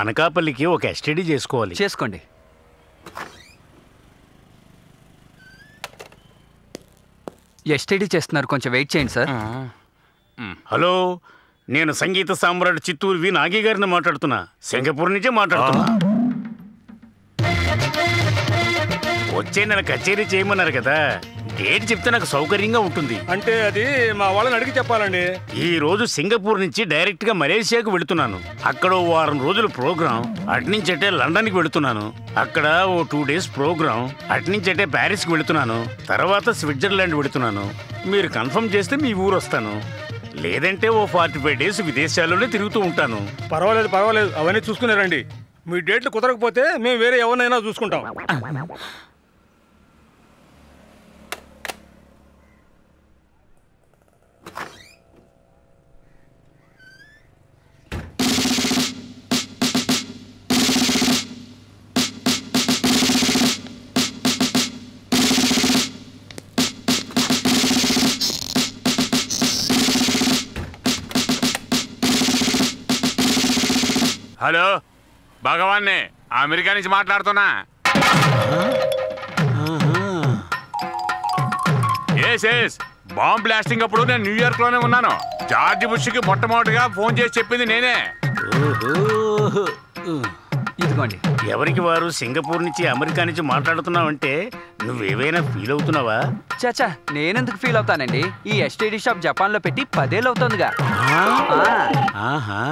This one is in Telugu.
అనకాపల్లికి ఒక ఎస్టీడీ చేసుకోవాలి. చేసుకోండి. ఎస్టీడీ చేస్తున్నారు. కొంచెం వెయిట్ చేయండి సార్. హలో నేను సంగీత సామ్రాట్ చిత్తూరు వి నాగి గారిని మాట్లాడుతున్నా. సింగపూర్ నుంచే మాట్లాడుతున్నా. వచ్చే నెల కచేరీ చేయమన్నారు కదా. డేట్ చెప్తే నాకు సౌకర్యంగా ఉంటుంది. అంటే అది మా వాళ్ళని అడిగి చెప్పాలండి. ఈ రోజు సింగపూర్ నుంచి డైరెక్ట్గా మలేషియాకు వెళుతున్నాను. అక్కడ వారం రోజుల ప్రోగ్రాం అట్నుంచి అంటే లండన్కి వెళుతున్నాను. అక్కడ ఓ టూ డేస్ ప్రోగ్రాం అట్నుంచి అంటే ప్యారిస్కి వెళుతున్నాను. తర్వాత స్విట్జర్లాండ్ వెళుతున్నాను. మీరు కన్ఫర్మ్ చేస్తే మీ ఊరు వస్తాను. లేదంటే ఓ ఫార్టీ ఫైవ్ డేస్ విదేశాల్లోనే తిరుగుతూ ఉంటాను. పర్వాలేదు పర్వాలేదు. అవన్నీ చూసుకున్నారండి మీ డేట్లు కుదరకపోతే మేము వేరే ఎవరినైనా చూసుకుంటాం. హలో భగవాన్ని అమెరికా నుంచి మాట్లాడుతున్నా. ఎస్ ఎస్ బాంబ్ బ్లాస్టింగ్ అప్పుడు నేను న్యూయార్క్లోనే ఉన్నాను. జార్జ్ బుష్కి మొట్టమొదటిగా ఫోన్ చేసి చెప్పింది నేనే. ఇదిగోండి. ఎవరికి వారు సింగపూర్ నుంచి అమెరికా నుంచి మాట్లాడుతున్నావంటే నువ్వేవైనా ఫీల్ అవుతున్నావా? చాచా నేనెందుకు ఫీల్ అవుతానండి? ఈ ఎస్టీడీ షాప్ జపాన్లో పెట్టి పదేళ్ళు అవుతుందిగా. ఆహా.